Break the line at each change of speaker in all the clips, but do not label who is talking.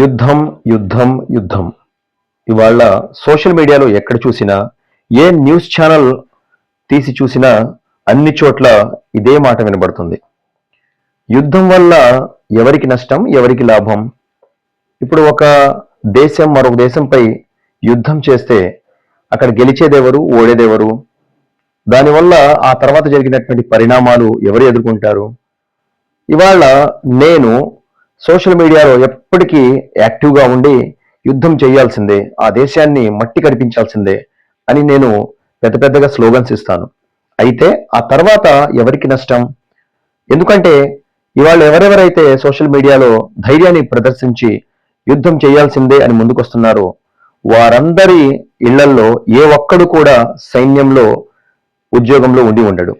యుద్ధం యుద్ధం యుద్ధం. ఇవాళ సోషల్ మీడియాలో ఎక్కడ చూసినా ఏ న్యూస్ ఛానల్ తీసి చూసినా అన్ని చోట్ల ఇదే మాట వినబడుతుంది. యుద్ధం వల్ల ఎవరికి నష్టం ఎవరికి లాభం? ఇప్పుడు ఒక దేశం మరొక దేశంపై యుద్ధం చేస్తే అక్కడ గెలిచేదెవరు ఓడేదెవరు? దానివల్ల ఆ తర్వాత జరిగినటువంటి పరిణామాలు ఎవరు ఎదుర్కొంటారు? ఇవాళ నేను సోషల్ మీడియాలో ఎప్పటికీ యాక్టివ్గా ఉండి యుద్ధం చేయాల్సిందే ఆ దేశాన్ని మట్టి కనిపించాల్సిందే అని నేను పెద్ద పెద్దగా స్లోగన్స్ ఇస్తాను. అయితే ఆ తర్వాత ఎవరికి నష్టం? ఎందుకంటే ఇవాళ ఎవరెవరైతే సోషల్ మీడియాలో ధైర్యాన్ని ప్రదర్శించి యుద్ధం చేయాల్సిందే అని ముందుకొస్తున్నారో వారందరి ఇళ్ళల్లో ఏ ఒక్కడు కూడా సైన్యంలో ఉద్యోగంలో ఉండి ఉండడు.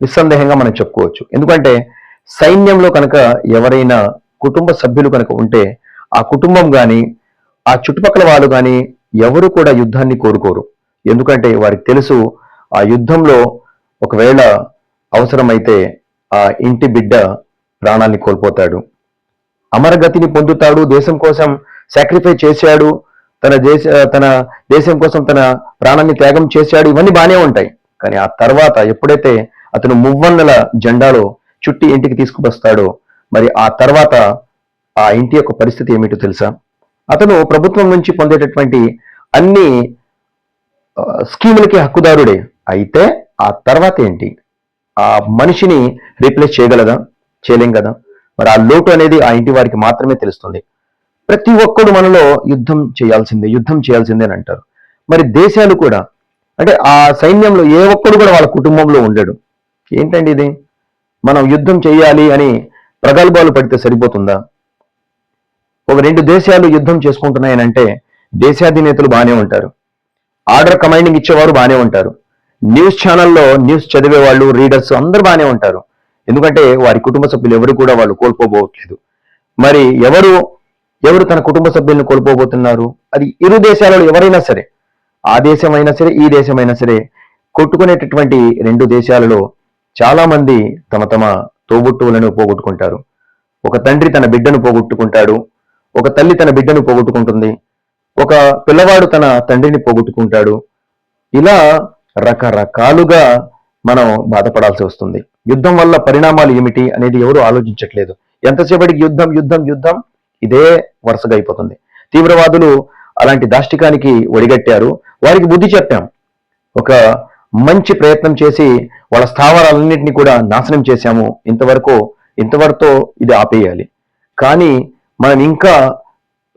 నిస్సందేహంగా మనం చెప్పుకోవచ్చు. ఎందుకంటే సైన్యంలో కనుక ఎవరైనా కుటుంబ సభ్యులు కనుక ఉంటే ఆ కుటుంబం కానీ ఆ చుట్టుపక్కల వాళ్ళు కానీ ఎవరు కూడా యుద్ధాన్ని కోరుకోరు. ఎందుకంటే వారికి తెలుసు ఆ యుద్ధంలో ఒకవేళ అవసరమైతే ఆ ఇంటి బిడ్డ ప్రాణాన్ని కోల్పోతాడు. అమరగతిని పొందుతాడు దేశం కోసం సాక్రిఫై చేశాడు తన దేశ తన దేశం కోసం తన ప్రాణాన్ని త్యాగం చేశాడు ఇవన్నీ బాగానే ఉంటాయి. కానీ ఆ తర్వాత ఎప్పుడైతే అతను మువ్వన్నెల జెండాలో చుట్టి ఇంటికి తీసుకువస్తాడో మరి ఆ తర్వాత ఆ ఇంటి యొక్క పరిస్థితి ఏమిటో తెలుసా? అతను ప్రభుత్వం నుంచి పొందేటటువంటి అన్ని స్కీములకి హక్కుదారుడే. అయితే ఆ తర్వాత ఏంటి? ఆ మనిషిని రీప్లేస్ చేయగలదా? చేయలేం కదా? మరి ఆ లోటు అనేది ఆ ఇంటి వారికి మాత్రమే తెలుస్తుంది. ప్రతి ఒక్కడు మనలో యుద్ధం చేయాల్సిందే యుద్ధం చేయాల్సిందే అని అంటారు. మరి దేశాలు కూడా అంటే ఆ సైన్యంలో ఏ ఒక్కడు కూడా వాళ్ళ కుటుంబంలో ఉండడు. ఏంటండి ఇది? మనం యుద్ధం చేయాలి అని ప్రగల్భాలు పడితే సరిపోతుందా? ఒక రెండు దేశాలు యుద్ధం చేసుకుంటున్నాయనంటే దేశాధినేతలు బాగానే ఉంటారు. ఆర్డర్ కమాండింగ్ ఇచ్చేవారు బాగానే ఉంటారు. న్యూస్ ఛానల్లో న్యూస్ చదివే వాళ్ళు రీడర్స్ అందరూ బాగానే ఉంటారు. ఎందుకంటే వారి కుటుంబ సభ్యులు ఎవరు కూడా వాళ్ళు కోల్పోబోవట్లేదు. మరి ఎవరు ఎవరు తన కుటుంబ సభ్యులను కోల్పోబోతున్నారు? అది ఇరు దేశాలలో ఎవరైనా సరే. ఆ దేశమైనా సరే ఈ దేశమైనా సరే కొట్టుకునేటటువంటి రెండు దేశాలలో చాలా మంది తమ తమ తోబుట్టువులను పోగొట్టుకుంటారు. ఒక తండ్రి తన బిడ్డను పోగొట్టుకుంటాడు. ఒక తల్లి తన బిడ్డను పోగొట్టుకుంటుంది. ఒక పిల్లవాడు తన తండ్రిని పోగొట్టుకుంటాడు. ఇలా రకరకాలుగా మనం బాధపడాల్సి వస్తుంది. యుద్ధం వల్ల పరిణామాలు ఏమిటి అనేది ఎవరు ఆలోచించట్లేదు. ఎంతసేపటికి యుద్ధం యుద్ధం యుద్ధం? ఇదే వరుసగా అయిపోతుంది. తీవ్రవాదులు అలాంటి దాష్టికానికి ఒడిగట్టారు. వారికి బుద్ధి చెప్పాం. ఒక మంచి ప్రయత్నం చేసి వాళ్ళ స్థావరాలన్నింటినీ కూడా నాశనం చేశాము. ఇంతవరకు ఇంతవరతో ఇది ఆపేయాలి. కానీ మనం ఇంకా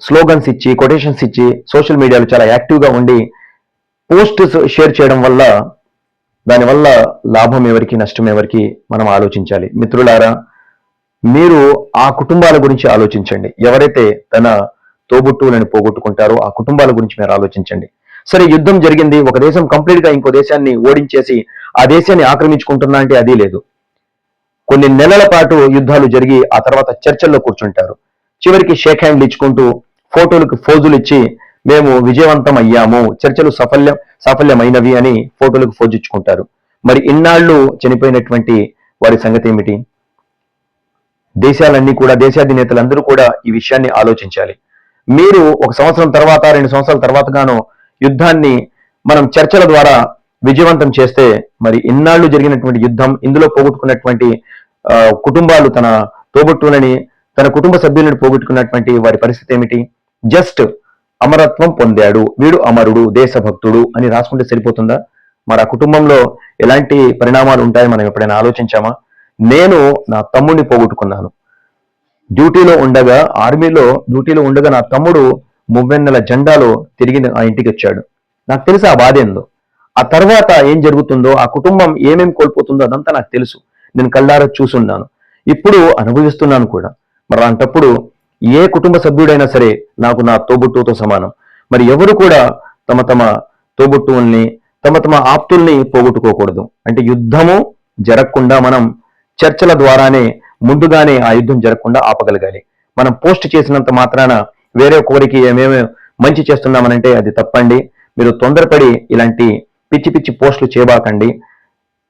స్లోగన్స్ ఇచ్చి కొటేషన్స్ ఇచ్చి సోషల్ మీడియాలో చాలా యాక్టివ్గా ఉండి పోస్ట్ షేర్ చేయడం వల్ల దానివల్ల లాభం ఎవరికి నష్టం ఎవరికి మనం ఆలోచించాలి. మిత్రులారా మీరు ఆ కుటుంబాల గురించి ఆలోచించండి. ఎవరైతే తన తోబుట్టువులను పోగొట్టుకుంటారో ఆ కుటుంబాల గురించి మీరు ఆలోచించండి. సరే యుద్ధం జరిగింది. ఒక దేశం కంప్లీట్గా ఇంకో దేశాన్ని ఓడించేసి ఆ దేశాన్ని ఆక్రమించుకుంటున్నా అంటే అది లేదు. కొన్ని నెలల పాటు యుద్ధాలు జరిగి ఆ తర్వాత చర్చల్లో కూర్చుంటారు. చివరికి షేక్ హ్యాండ్లు ఇచ్చుకుంటూ ఫోటోలకు ఫోజులు ఇచ్చి మేము విజయవంతం అయ్యాము. చర్చలు సఫల్యం సఫల్యమైనవి అని ఫోటోలకు ఫోజు ఇచ్చుకుంటారు. మరి ఇన్నాళ్ళు చనిపోయినటువంటి వారి సంగతి ఏమిటి? దేశాలన్నీ కూడా దేశాధినేతలందరూ కూడా ఈ విషయాన్ని ఆలోచించాలి. మీరు ఒక సంవత్సరం తర్వాత రెండు సంవత్సరాల తర్వాతగానో యుద్ధాన్ని మనం చర్చల ద్వారా విజయవంతం చేస్తే మరి ఇన్నాళ్ళు జరిగినటువంటి యుద్ధం ఇందులో పోగొట్టుకున్నటువంటి కుటుంబాలు తన తోబుట్టువులని తన కుటుంబ సభ్యులను పోగొట్టుకున్నటువంటి వారి పరిస్థితి ఏమిటి? జస్ట్ అమరత్వం పొందాడు. వీడు అమరుడు దేశభక్తుడు అని రాసుకుంటే సరిపోతుందా? మరి ఆ కుటుంబంలో ఎలాంటి పరిణామాలు ఉంటాయో మనం ఎప్పుడైనా ఆలోచించామా? నేను నా తమ్ముడిని పోగొట్టుకున్నాను. డ్యూటీలో ఉండగా ఆర్మీలో డ్యూటీలో ఉండగా నా తమ్ముడు మువ్వెన్నెల జెండాలో తిరిగి ఆ ఇంటికి వచ్చాడు. నాకు తెలుసు ఆ బాధ ఏందో. ఆ తర్వాత ఏం జరుగుతుందో ఆ కుటుంబం ఏమేం కోల్పోతుందో అదంతా నాకు తెలుసు. నేను కళ్ళారా చూసున్నాను. ఇప్పుడు అనుభవిస్తున్నాను కూడా. మరి అంటప్పుడు ఏ కుటుంబ సభ్యుడైనా సరే నాకు నా తోబుట్టువుతో సమానం. మరి ఎవరు కూడా తమ తమ తోబుట్టువుల్ని తమ తమ ఆప్తుల్ని పోగొట్టుకోకూడదు. అంటే యుద్ధము జరగకుండా మనం చర్చల ద్వారానే ముందుగానే ఆ యుద్ధం జరగకుండా ఆపగలగాలి. మనం పోస్ట్ చేసినంత మాత్రాన వేరే ఒకరికి ఏమేమి మంచి చేస్తున్నామనంటే అది తప్పండి. మీరు తొందరపడి ఇలాంటి పిచ్చి పిచ్చి పోస్టులు చేయబాకండి.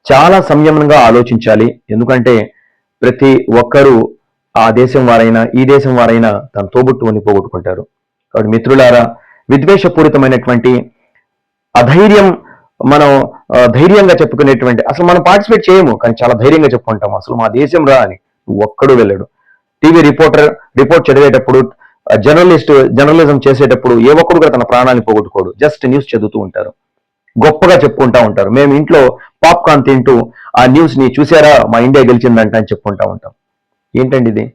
చాలా సంయమనంగా ఆలోచించాలి. ఎందుకంటే ప్రతి ఒక్కరూ ఆ దేశం వారైనా ఈ దేశం వారైనా తన తోబుట్టువుని పోగొట్టుకుంటారు. కాబట్టి మిత్రులారా విద్వేషపూరితమైనటువంటి అధైర్యం మనం ధైర్యంగా చెప్పుకునేటువంటి అసలు మనం పార్టిసిపేట్ చేయము కానీ చాలా ధైర్యంగా చెప్పుకుంటాం అసలు మా దేశం రా అని ఒక్కడు వెళ్ళడు. టీవీ రిపోర్టర్ రిపోర్ట్ చదివేటప్పుడు జర్నలిస్ట్ జర్నలిజం చేసేటప్పుడు ఏ ఒక్కడు కూడా తన ప్రాణాన్ని పోగొట్టుకోడు. జస్ట్ న్యూస్ చదువుతూ ఉంటారు. గొప్పగా చెప్పుకుంటా ఉంటారు. మేము ఇంట్లో పాప్కార్న్ తింటూ ఆ న్యూస్ని చూసారా? మా ఇండియా గెలిచిందంట అని చెప్పుకుంటా ఉంటాం. ఏంటండి ఇది?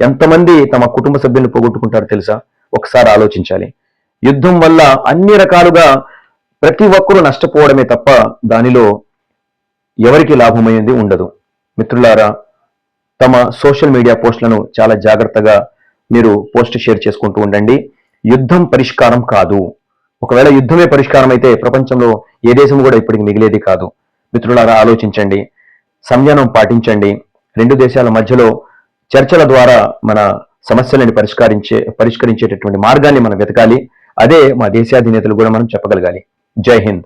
ఎంతమంది తమ కుటుంబ సభ్యులను పోగొట్టుకుంటారు తెలుసా? ఒకసారి ఆలోచించాలి. యుద్ధం వల్ల అన్ని రకాలుగా ప్రతి ఒక్కరూ నష్టపోవడమే తప్ప దానిలో ఎవరికి లాభమైంది ఉండదు. మిత్రులారా తమ సోషల్ మీడియా పోస్టులను చాలా జాగ్రత్తగా మీరు పోస్ట్ షేర్ చేసుకుంటూ ఉండండి. యుద్ధం పరిష్కారం కాదు. ఒకవేళ యుద్ధమే పరిష్కారం అయితే ప్రపంచంలో ఏ దేశం కూడా ఇప్పటికి మిగిలేది కాదు. మిత్రులారా ఆలోచించండి. సంయమనం పాటించండి. రెండు దేశాల మధ్యలో చర్చల ద్వారా మన సమస్యలను పరిష్కరించే పరిష్కరించేటటువంటి మార్గాన్ని మనం వెతకాలి. అదే మా దేశాధినేతలు కూడా మనం చెప్పగలగాలి. జై హింద్.